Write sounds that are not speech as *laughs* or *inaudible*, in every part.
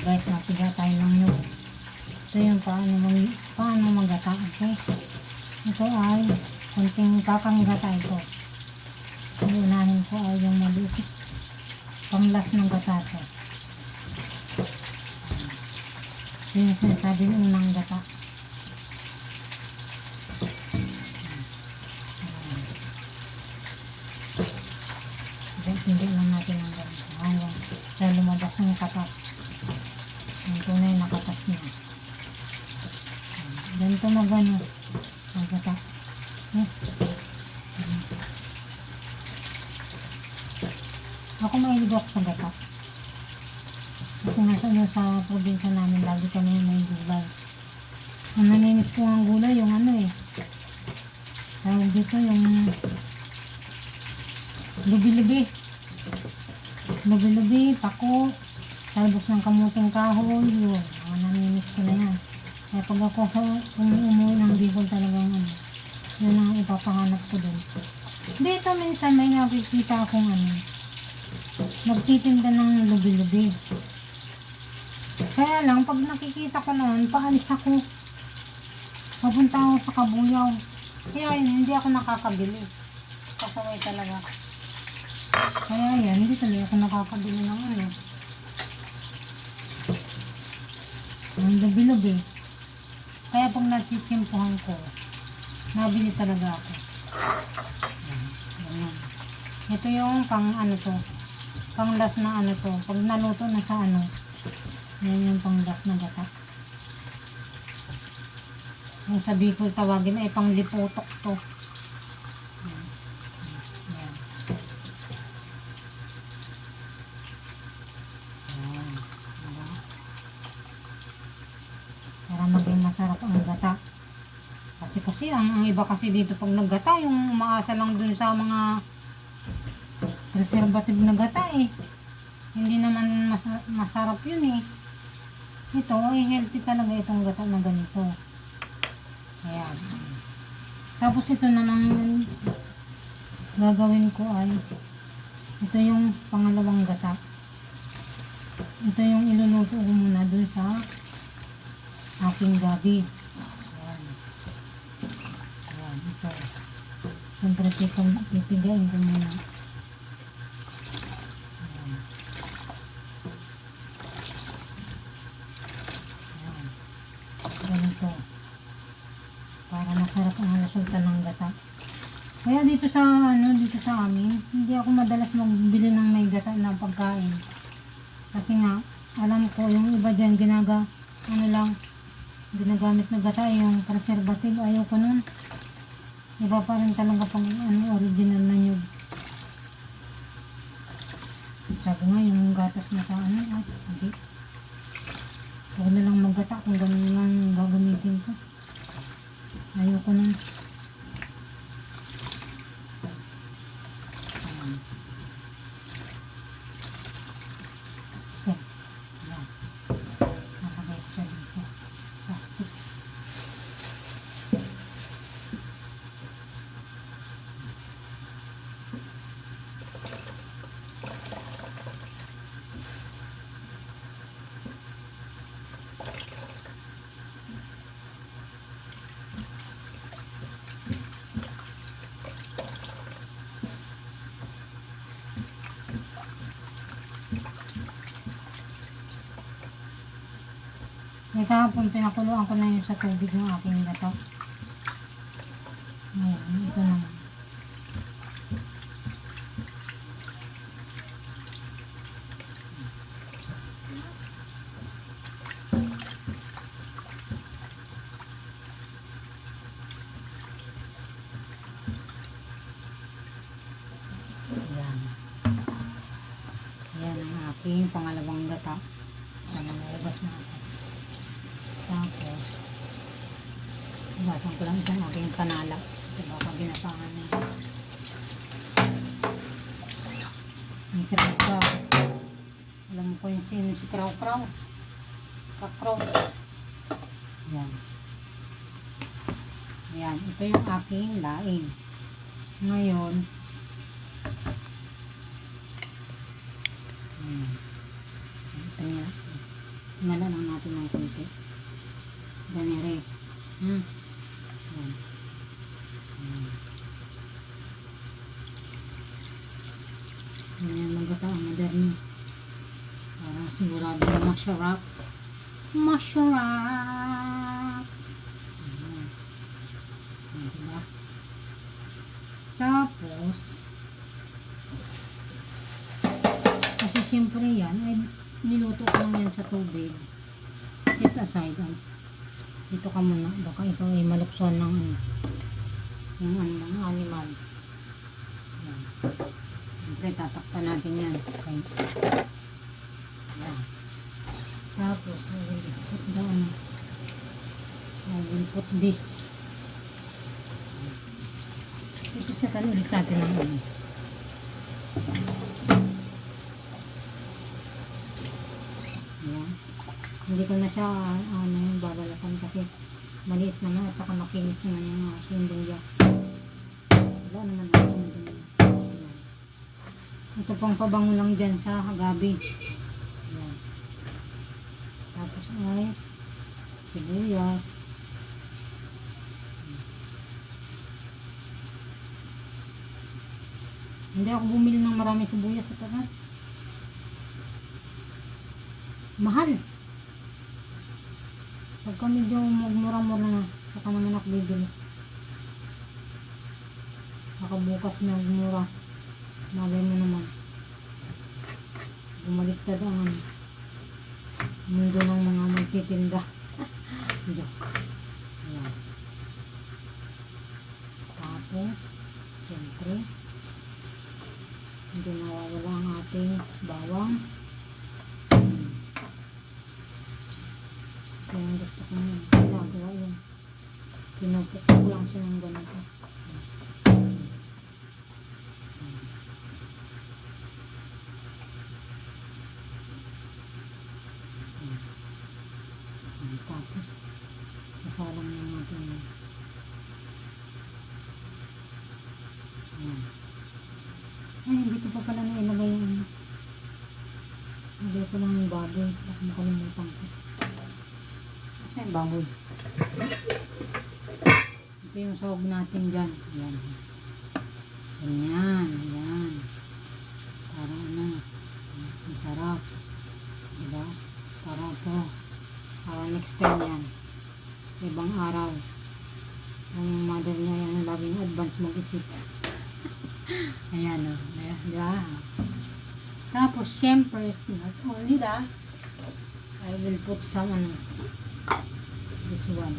Guys, napiga tayo ng nyug. Ito yung paano, mag, paano magata. Okay? Ito ay kunting kakang gata ito. Unahin ko ay yung maliit. Panglas ng gata ito. Ito yung sinasabing unang gata. Guys, hindi lang natin ang ganito. Hanggang sa lumabas ng katas. Yung tunay na katas niya. Ganito magano. Ang gata. Eh. Ako mahilig ako sa gata. Kasi nasa ano, sa probinsya namin, lagi kami may gulay. Ang naminis ko ang gulay, yung ano eh. Tawag dito yung lubi-lubi. Lubi-lubi, pako, talbos ng kamuting kahoy, yun. Mga naminis ko na yan. Kaya pag ako sa umuwi ng Bicol talagang ano, yun ang ipapahanap ko dun. Dito minsan may nakikita akong ano, nagtitinda ng lubi-lubi. Kaya lang, pag nakikita ko noon, paalis ako. Papunta ako sa Kabuyaw. Kaya yun, hindi ako nakakabili. Kasaway talaga. Kaya yan, hindi talaga ako nakakabili ng ano. Ang lubi-lubi. Kaya pag natitimpuhan ko, nabili talaga ako. Ito yung pang ano to, pang last na ano to. Pag naluto na sa ano, yan yung pang last na gata. Yung sa Bicol tawagin ay pang liputok to. Yan. Yan. Yan. Diba? Para maging masarap ang gata. Kasi ang, ang iba kasi dito pag naggata, yung umaasa lang dun sa mga preservative na gata eh. Hindi naman mas- masarap yun eh. Ito ay healthy talaga itong gata na ganito. Ayan. Tapos ito namang gagawin ko ay ito yung pangalawang gata. Ito yung iluluto ko muna dun sa aking gabi. Ayan. Ayan, ito. Siyempre, pipig- pipigayin ko muna. Ganito. Para masarap ang resulta ng gata. Kaya dito sa ano, dito sa amin, hindi ako madalas magbili ng may gata na pagkain. Kasi nga, alam ko yung iba dyan ginaga, ano lang, ginagamit na gata yung preservative. Ayaw ko nun. Iba pa rin talaga pang ano, original na nyug. Sabi nga, yung gatas na sa ano, ah, hindi. Huwag na lang maggata kung ganun lang gagamitin ko. Ayaw ko nun. Ayan. So, yan. Nakagay ko siya dito. Plastic. May kahapon pinakuluan ko na yun sa tubig ng aking gato. Ngayon, ito naman. Yan. Yan ang aking pangalawang gata. Sana naubas natin. Tapos, Iwasan ko lang isang aking panala. Kasi baka binasangan na. May kraw kraw. Alam ko yung sino si kraw kraw. Kakraw. Yan. Yan. Ito yung aking laing. Ngayon, hmm. Ito niya. Ingala lang natin ng konti. Ganire. Hmm. Yan. Hmm. Ganyan magata ang moderno. Para sigurado na masarap. Masarap! Ayan. Ayan? Tapos, kasi siyempre yan, ay niluto ko lang yan sa tubig. Set aside. Dito ka muna. Baka ito ay maluksuan ng ano, yung ano, ng animal. Yan. Siyempre, tatakpan natin yan. Okay. Yan. Tapos, I will put the ano, I will put this. Ipisakan ulit natin ang ano. Hindi ko na siya ano yung babalakan kasi maliit naman at saka makinis naman yung aking luya. Wala naman ako yung luya. Ito pang pabango lang dyan sa gabi. Ayan. Tapos ay sibuyas. Hindi ako bumili ng maraming sibuyas ito na. Mahal. Pagka medyo magmura-mura na, saka naman ako bibili. Baka bukas na magmura. Malay mo naman. Bumaliktad ang ano, mundo ng mga magtitinda. *laughs* Joke. Ayan. Tapos, siyempre, hindi nawawala ang ating bawang. Hmm. Kaya ang gusto ko yun. Ginagawa yun. Pinupukok lang siya ng ganito. Hmm. Tapos, sasalang na natin yun. Ayan. Ko pa pala nailagay yung ano. Lagay ko lang yung baboy. Baka makalimutan ko. Kasi yung baboy. Ito yung sahog natin dyan. Ayan. Ganyan. Ayan. Para ano. Ang sarap. Diba? Para ito. Para next time yan. Ibang araw. Ang mother niya yan laging advance mag-isip. Ayan o. Ayan, diba? Tapos, syempre, not only that, I will put some, ano, this one.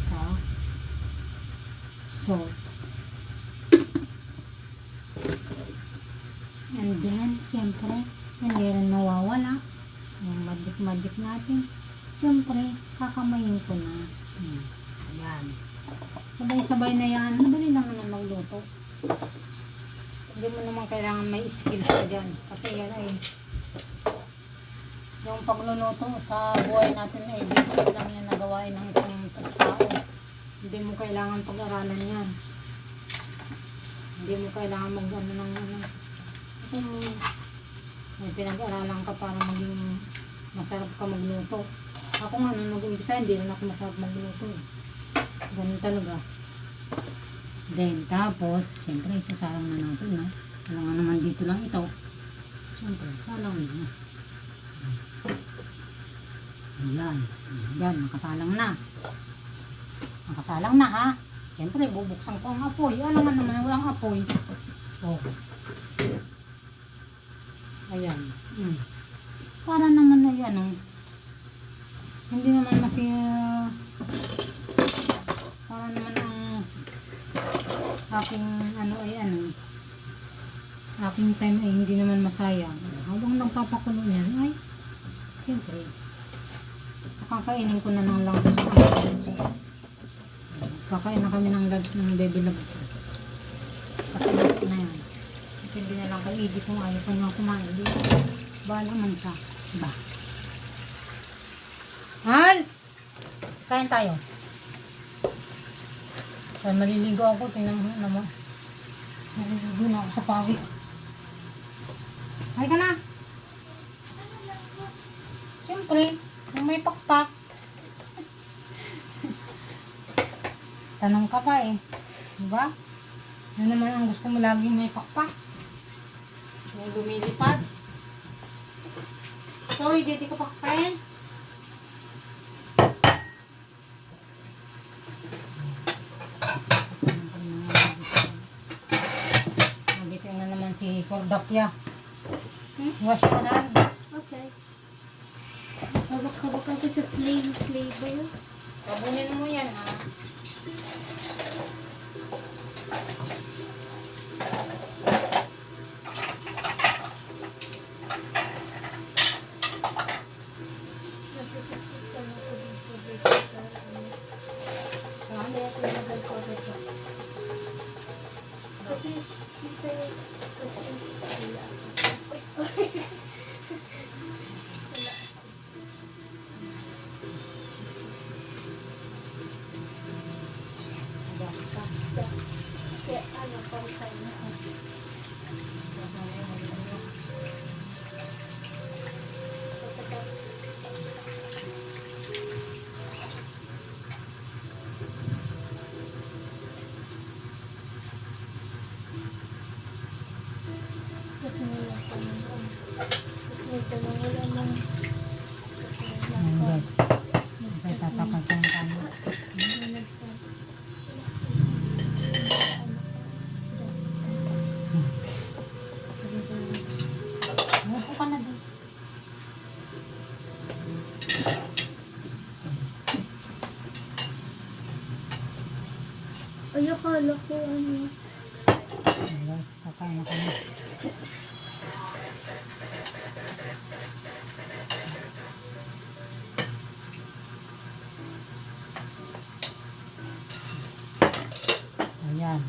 Sa salt. And then, syempre, hindi rin mawawala yung magic-magic natin. Syempre, kakamayin ko na. Hmm. Ayan. Sabay-sabay na yan. Madali lang naman magluto. Hindi mo naman kailangan may skills ka dyan. Kasi yan ay yung pagluluto sa buhay natin ay basic lang yan na gawain ng isang tao. Hindi mo kailangan pag-aralan yan. Hindi mo kailangan mag ano ng ano. Kung may pinag-aralan ka para maging masarap ka magluto. Ako nga nung nag-umpisa, hindi rin ako masarap magluto. Ganun talaga. Then, tapos, siyempre, isasalang na natin, no? Alam nga naman dito lang ito. Siyempre, salang na. Ayan. Ayan, nakasalang na. Nakasalang na, ha? Siyempre, bubuksan ko ang apoy. Alam nga naman, walang apoy. Oh. Ayan. Mm. Para naman na yan, oh. Hindi naman masi... para naman aking ano ay ano aking time ay hindi naman masayang. Habang nagpapakulo niyan ay siyempre nakakainin ko na ng lunch kakain na kami ng lunch ng baby ko. Kasi na yan. Hindi na lang kay Edie kung ayaw pa niya kumain. Di bahala man siya. Ba? Hal! kain tayo sa maliligo ako, tingnan mo naman. Maliligo na ako sa pawis. Hay ka na! Siyempre, yung may pakpak. *laughs* Tanong ka pa eh. Diba? Ano naman ang gusto mo laging may pakpak? May lumilipad. Sorry, di ka pakpain. Na si Cordapia. Hmm? Wash your hand. Okay. Hawak-hawak ako sa plain flavor. Kabunin mo yan ha. Ano, sign na. Kasi wala pa naman. Kasi wala man. Kasi Hindi. nasa... Ay, akala ko ano. Guys, kakain na kami. Ayan.